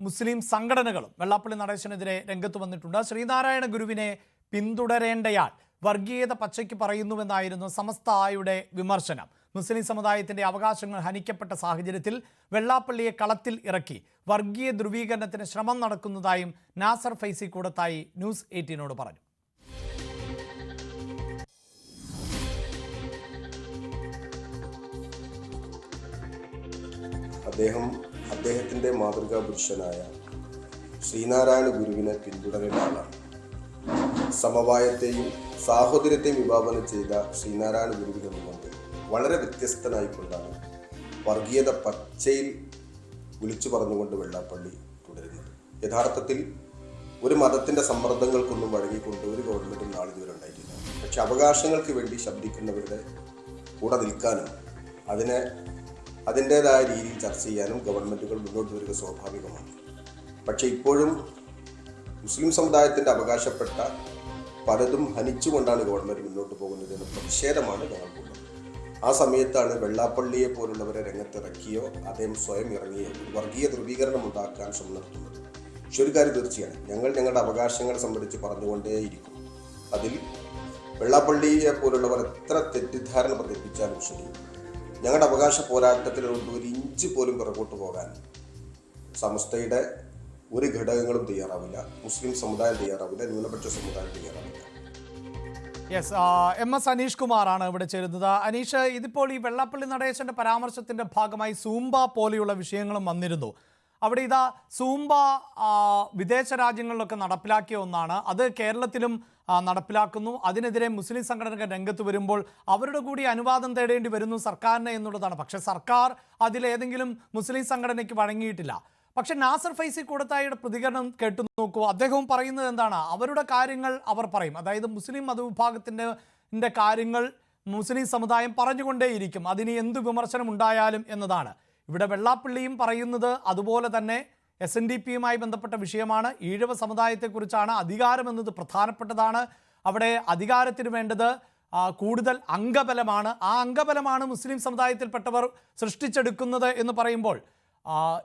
മുസ്ലിം സംഘടനകളും വെള്ളാപ്പള്ളി നടേശനെതിരെ രംഗത്ത് വന്നിട്ടുണ്ട്. ശ്രീനാരായണ ഗുരുവിനെ പിന്തുടരേണ്ടയാൾ വർഗീയത പച്ചയ്ക്ക് പറയുന്നുവെന്നായിരുന്നു സമസ്ത ആയുടെ വിമർശനം. മുസ്ലിം സമുദായത്തിന്റെ അവകാശങ്ങൾ ഹനിക്കപ്പെട്ട സാഹചര്യത്തിൽ വെള്ളാപ്പള്ളിയെ കളത്തിൽ ഇറക്കി വർഗീയ ധ്രുവീകരണത്തിന് ശ്രമം നടക്കുന്നതായും നാസർ ഫൈസി കൂടത്തായി ന്യൂസ് എയ്റ്റീനോട് പറഞ്ഞു. അദ്ദേഹം അദ്ദേഹത്തിന്റെ മാതൃകാ പുരുഷനായ ശ്രീനാരായണ ഗുരുവിനെ പിന്തുടരുന്ന സമവായത്തെയും സാഹോദര്യത്തെയും വിഭാവനം ചെയ്ത ശ്രീനാരായണ ഗുരുവിൽ നിന്നുകൊണ്ട് വളരെ വ്യത്യസ്തനായിക്കൊണ്ടാണ് വർഗീയത പച്ചയിൽ വിളിച്ചു പറഞ്ഞുകൊണ്ട് വെള്ളാപ്പള്ളി തുടരുന്നത്. യഥാർത്ഥത്തിൽ ഒരു മതത്തിന്റെ സമ്മർദ്ദങ്ങൾക്കൊന്നും വഴങ്ങിക്കൊണ്ട് ഒരു ഗവൺമെന്റും നാളിതുവരെ ഉണ്ടായിട്ടില്ല. പക്ഷെ അവകാശങ്ങൾക്ക് വേണ്ടി ശബ്ദിക്കുന്നവരുടെ കൂടെ നിൽക്കാനും അതിനെ അതിന്റേതായ രീതിയിൽ ചർച്ച ചെയ്യാനും ഗവൺമെന്റുകൾ മുന്നോട്ട് വരിക സ്വാഭാവികമാണ്. പക്ഷേ ഇപ്പോഴും മുസ്ലിം സമുദായത്തിന്റെ അവകാശപ്പെട്ട പലതും ഹനിച്ചുകൊണ്ടാണ് ഗവൺമെന്റ് മുന്നോട്ട് പോകുന്നത് എന്ന പ്രതിഷേധമാണ് ഞങ്ങൾക്കുള്ളത് ആ സമയത്താണ് വെള്ളാപ്പള്ളിയെ പോലുള്ളവരെ രംഗത്തിറക്കിയോ അദ്ദേഹം സ്വയം ഇറങ്ങിയോ വർഗീയ ധ്രുവീകരണം ഉണ്ടാക്കാൻ ശ്രമം നടത്തുന്നത്? പക്ഷെ ഒരു കാര്യം തീർച്ചയാണ്. ഞങ്ങൾ ഞങ്ങളുടെ അവകാശങ്ങൾ സംബന്ധിച്ച് പറഞ്ഞുകൊണ്ടേയിരിക്കും. അതിൽ വെള്ളാപ്പള്ളിയെ പോലുള്ളവർ എത്ര തെറ്റിദ്ധാരണ പ്രകടിപ്പിച്ചാലും ശരി. ഞങ്ങളുടെ അവകാശ പോരാട്ടത്തിലുണ്ട് ഒരു ഇഞ്ച് പോലും പിറകോട്ട് പോകാൻ സമസ്തയുടെ ഒരു ഘടകങ്ങളും തയ്യാറാവില്ല. മുസ്ലിം സമുദായം തയ്യാറാവില്ല ന്യൂനപക്ഷ സമുദായം തയ്യാറാവില്ല. യെസ് എം എസ് അനീഷ് കുമാറാണ് ഇവിടെ ചേരുന്നത്. അനീഷ് ഇതിപ്പോൾ ഈ വെള്ളാപ്പള്ളി നടേശന്റെ പരാമർശത്തിന്റെ ഭാഗമായി സൂംബ പോലെയുള്ള വിഷയങ്ങളും വന്നിരുന്നു. അവിടെ ഇതാ സൂംബ വിദേശ രാജ്യങ്ങളിലൊക്കെ നടപ്പിലാക്കിയ ഒന്നാണ്. അത് കേരളത്തിലും നടപ്പിലാക്കുന്നു. അതിനെതിരെ മുസ്ലിം സംഘടനകൾ രംഗത്ത് വരുമ്പോൾ അവരുടെ കൂടി അനുവാദം തേടേണ്ടി വരുന്നു സർക്കാരിന് എന്നുള്ളതാണ്. പക്ഷെ സർക്കാർ അതിലേതെങ്കിലും മുസ്ലിം സംഘടനയ്ക്ക് വഴങ്ങിയിട്ടില്ല. പക്ഷെ നാസർ ഫൈസി കൂടത്തായിയുടെ പ്രതികരണം കേട്ടു നോക്കൂ. അദ്ദേഹവും പറയുന്നത് എന്താണ്? അവരുടെ കാര്യങ്ങൾ അവർ പറയും. അതായത് മുസ്ലിം മതവിഭാഗത്തിന്റെ കാര്യങ്ങൾ മുസ്ലിം സമുദായം പറഞ്ഞുകൊണ്ടേയിരിക്കും. അതിന് എന്ത് വിമർശനം ഉണ്ടായാലും എന്നതാണ്. ഇവിടെ വെള്ളാപ്പള്ളിയും പറയുന്നത് അതുപോലെ തന്നെ എസ് എൻ ഡി പിയുമായി ബന്ധപ്പെട്ട വിഷയമാണ്. ഈഴവ സമുദായത്തെക്കുറിച്ചാണ് അധികാരം എന്നത് പ്രധാനപ്പെട്ടതാണ്. അവിടെ അധികാരത്തിന് വേണ്ടത് കൂടുതൽ അംഗബലമാണ്. ആ അംഗബലമാണ് മുസ്ലിം സമുദായത്തിൽപ്പെട്ടവർ സൃഷ്ടിച്ചെടുക്കുന്നത് എന്ന് പറയുമ്പോൾ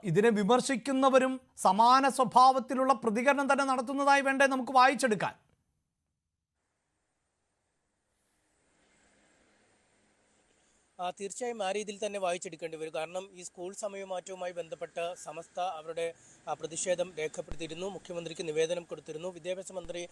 ഇതിനെ വിമർശിക്കുന്നവരും സമാന സ്വഭാവത്തിലുള്ള പ്രതികരണം തന്നെ നടത്തുന്നതായി വേണ്ടേ നമുക്ക് വായിച്ചെടുക്കാൻ. തീർച്ചയായും ആ രീതിയിൽ തന്നെ വായിച്ചെടുക്കേണ്ടി വരും. കാരണം ഈ സ്കൂൾ സമയമാറ്റവുമായി ബന്ധപ്പെട്ട സമസ്ത അവരുടെ പ്രതിഷേധം രേഖപ്പെടുത്തിയിരുന്നു. മുഖ്യമന്ത്രിക്ക് നിവേദനം കൊടുത്തിരുന്നു. വിദ്യാഭ്യാസ മന്ത്രി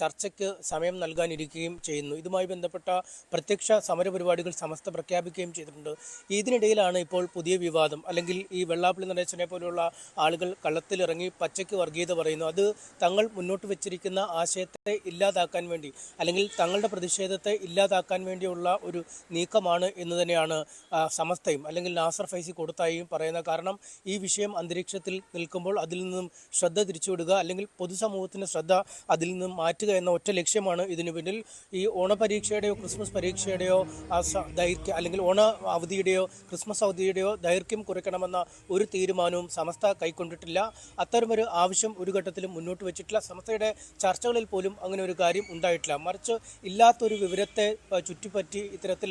ചർച്ചയ്ക്ക് സമയം നൽകാനിരിക്കുകയും ചെയ്യുന്നു. ഇതുമായി ബന്ധപ്പെട്ട പ്രത്യക്ഷ സമരപരിപാടികൾ സമസ്ത പ്രഖ്യാപിക്കുകയും ചെയ്തിട്ടുണ്ട്. ഇതിനിടയിലാണ് ഇപ്പോൾ പുതിയ വിവാദം. അല്ലെങ്കിൽ ഈ വെള്ളാപ്പള്ളി നടേശനെ പോലെയുള്ള ആളുകൾ കള്ളത്തിലിറങ്ങി പച്ചയ്ക്ക് വർഗീയത പറയുന്നു. അത് തങ്ങൾ മുന്നോട്ട് വെച്ചിരിക്കുന്ന ആശയത്തെ ഇല്ലാതാക്കാൻ വേണ്ടി അല്ലെങ്കിൽ തങ്ങളുടെ പ്രതിഷേധത്തെ ഇല്ലാതാക്കാൻ വേണ്ടിയുള്ള ഒരു നീക്കമാണ് എന്ന് തന്നെയാണ് സമസ്തയും അല്ലെങ്കിൽ നാസർ ഫൈസി കൊടുത്തായും പറയുന്നത് കാരണം ഈ വിഷയം അന്തരീക്ഷത്തിൽ നിൽക്കുമ്പോൾ അതിൽ നിന്നും ശ്രദ്ധ തിരിച്ചുവിടുക അല്ലെങ്കിൽ പൊതുസമൂഹത്തിന്റെ ശ്രദ്ധ അതിൽ നിന്നും മാറ്റുക എന്ന ഒറ്റ ലക്ഷ്യമാണ് ഇതിനു പിന്നിൽ. ഈ ഓണപരീക്ഷയുടെയോ ക്രിസ്മസ് പരീക്ഷയുടെയോ ദൈർഘ്യം അല്ലെങ്കിൽ ഓണ അവധിയുടെയോ ക്രിസ്മസ് അവധിയുടെയോ ദൈർഘ്യം കുറയ്ക്കണമെന്ന ഒരു തീരുമാനവും സമസ്ത കൈക്കൊണ്ടിട്ടില്ല. അത്തരമൊരു ആവശ്യം ഒരു ഘട്ടത്തിലും മുന്നോട്ട് വെച്ചിട്ടില്ല. സമസ്തയുടെ ചർച്ചകളിൽ പോലും അങ്ങനെ ഒരു കാര്യം ഉണ്ടായിട്ടില്ല. മറിച്ച് ഇല്ലാത്തൊരു വിവരത്തെ ചുറ്റിപ്പറ്റി ഇത്തരത്തിൽ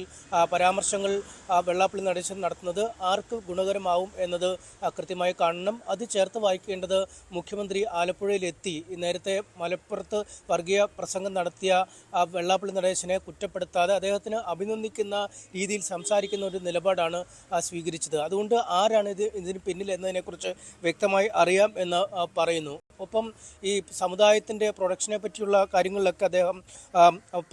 പരാമർശങ്ങൾ ആ, വെള്ളാപ്പള്ളി നടേശൻ നടത്തുന്നത് ആർക്ക് ഗുണകരമാവും എന്നത് കൃത്യമായി കാണണം. അത് ചേർത്ത് വായിക്കേണ്ടത് മുഖ്യമന്ത്രി ആലപ്പുഴയിലെത്തി. നേരത്തെ മലപ്പുറത്ത് വർഗീയ പ്രസംഗം നടത്തിയ ആ, വെള്ളാപ്പള്ളി നടേശനെ കുറ്റപ്പെടുത്താതെ അദ്ദേഹത്തിന് അഭിനന്ദിക്കുന്ന രീതിയിൽ സംസാരിക്കുന്ന ഒരു നിലപാടാണ് സ്വീകരിച്ചത്. അതുകൊണ്ട് ആരാണ് ഇത് ഇതിന് പിന്നിൽ എന്നതിനെക്കുറിച്ച് വ്യക്തമായി അറിയാം എന്ന് പറയുന്നു. ഒപ്പം ഈ സമുദായത്തിന്റെ പ്രൊഡക്ഷനെ പറ്റിയുള്ള കാര്യങ്ങളിലൊക്കെ അദ്ദേഹം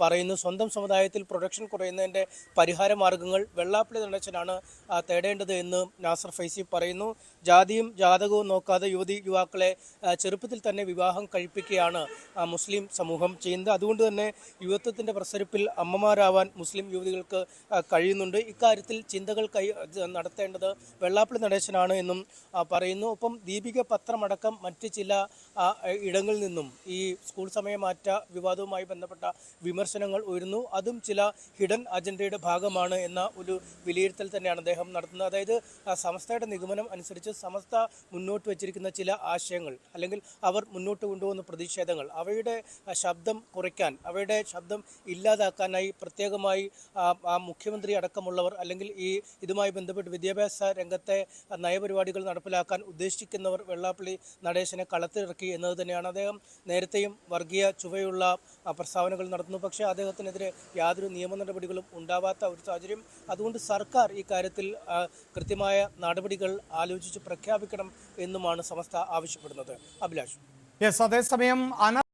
പറയുന്നു. സ്വന്തം സമുദായത്തിൽ പ്രൊഡക്ഷൻ കുറയുന്നതിന്റെ പരിഹാര മാർഗങ്ങൾ വെള്ളാപ്പള്ളി നടച്ചനാണ് തേടേണ്ടത് എന്ന് നാസർ ഫൈസി പറയുന്നു. ജാതിയും ജാതകവും നോക്കാതെ യുവതി യുവാക്കളെ ചെറുപ്പത്തിൽ തന്നെ വിവാഹം കഴിപ്പിക്കുകയാണ് മുസ്ലിം സമൂഹം ചെയ്യുന്നത്. അതുകൊണ്ട് തന്നെ യുവത്വത്തിന്റെ പ്രസരിപ്പിൽ അമ്മമാരാവാൻ മുസ്ലിം യുവതികൾക്ക് കഴിയുന്നുണ്ട്. ഇക്കാര്യത്തിൽ ചിന്തകൾ കൈ നടത്തേണ്ടത് വെള്ളാപ്പള്ളി നടേശനാണ് എന്നും പറയുന്നു. ഒപ്പം ദീപിക പത്രമടക്കം മറ്റ് ചില ഇടങ്ങളിൽ നിന്നും ഈ സ്കൂൾ സമയമാറ്റ വിവാദവുമായി ബന്ധപ്പെട്ട വിമർശനങ്ങൾ ഉയരുന്നു. അതും ചില ഹിഡൻ അജണ്ടയുടെ ഭാഗമാണ് എന്ന ഒരു വിലയിരുത്തൽ തന്നെയാണ് അദ്ദേഹം നടത്തുന്നത്. അതായത് സംസ്ഥയുടെ നിഗമനം അനുസരിച്ച് സമസ്ത മുന്നോട്ട് വച്ചിരിക്കുന്ന ചില ആശയങ്ങൾ അല്ലെങ്കിൽ അവർ മുന്നോട്ട് കൊണ്ടുപോകുന്ന പ്രതിഷേധങ്ങൾ അവയുടെ ശബ്ദം കുറയ്ക്കാൻ അവയുടെ ശബ്ദം ഇല്ലാതാക്കാനായി പ്രത്യേകമായി ആ, മുഖ്യമന്ത്രി അടക്കമുള്ളവർ അല്ലെങ്കിൽ ഈ ഇതുമായി ബന്ധപ്പെട്ട് വിദ്യാഭ്യാസ രംഗത്തെ നയപരിപാടികൾ നടപ്പിലാക്കാൻ ഉദ്ദേശിക്കുന്നവർ വെള്ളാപ്പള്ളി നടേശനെ കളത്തിലിറക്കി എന്നത് തന്നെയാണ്. അദ്ദേഹം നേരത്തെയും വർഗീയ ചുവയുള്ള പ്രസ്താവനകൾ നടത്തുന്നു. പക്ഷേ അദ്ദേഹത്തിനെതിരെ യാതൊരു നിയമ നടപടികളും ഉണ്ടാവാത്ത ഒരു സാഹചര്യം. അതുകൊണ്ട് സർക്കാർ ഈ കാര്യത്തിൽ കൃത്യമായ നടപടികൾ ആലോചിച്ച് പ്രഖ്യാപിക്കണം എന്നുമാണ് സമസ്ത ആവശ്യപ്പെടുന്നത്. അഭിലാഷ്. യെസ് അതേസമയം